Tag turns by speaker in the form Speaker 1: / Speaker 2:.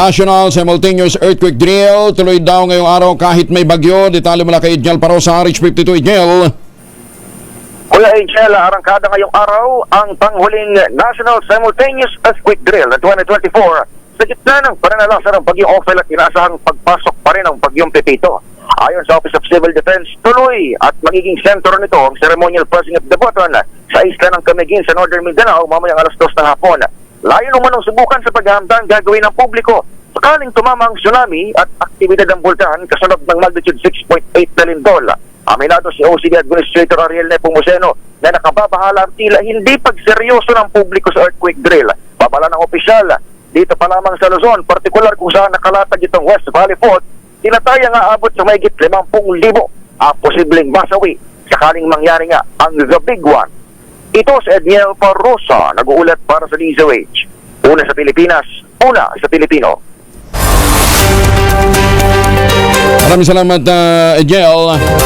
Speaker 1: National Simultaneous Earthquake Drill tuloy daw ngayong araw kahit may bagyo. Detalye mula kay Idjel Parosa, Rich 52 Idjel.
Speaker 2: Kuya Angel, arangkada ngayong araw ang panghuling National Simultaneous Earthquake Drill na 2024 sa gitna ng pananalasa ng bagyong Ophel at inaasahang pagpasok pa rin ng bagyong Pepito. Ayon sa Office of Civil Defense, tuloy at magiging sentro nito ang ceremonial pressing of the button sa isla ng Camiguin sa Northern Mindanao mamayang alas 2 ng hapon. Layo naman ang subukan sa paghahanda ang gagawin ng publiko sakaling tumama ang tsunami at aktibidad ng bulkan kasunod ng magnitude 6.8 na lindol. Aminado si OCD Administrator Ariel Nepomuceno na nakababahala ang tila hindi pagseryoso ng publiko sa earthquake drill. Babala ng opisyal, dito pa lamang sa Luzon, partikular kung saan nakalatag itong West Valley Fault, tinataya nga abot sa mahigit 50,000 ang posibleng masawi sakaling mangyari nga ang the big one. Ito si Edniel Parrosa, nag-uulat para sa DZOH. Una sa Pilipinas, una sa Pilipino.
Speaker 1: Maraming salamat, uh, Idjel.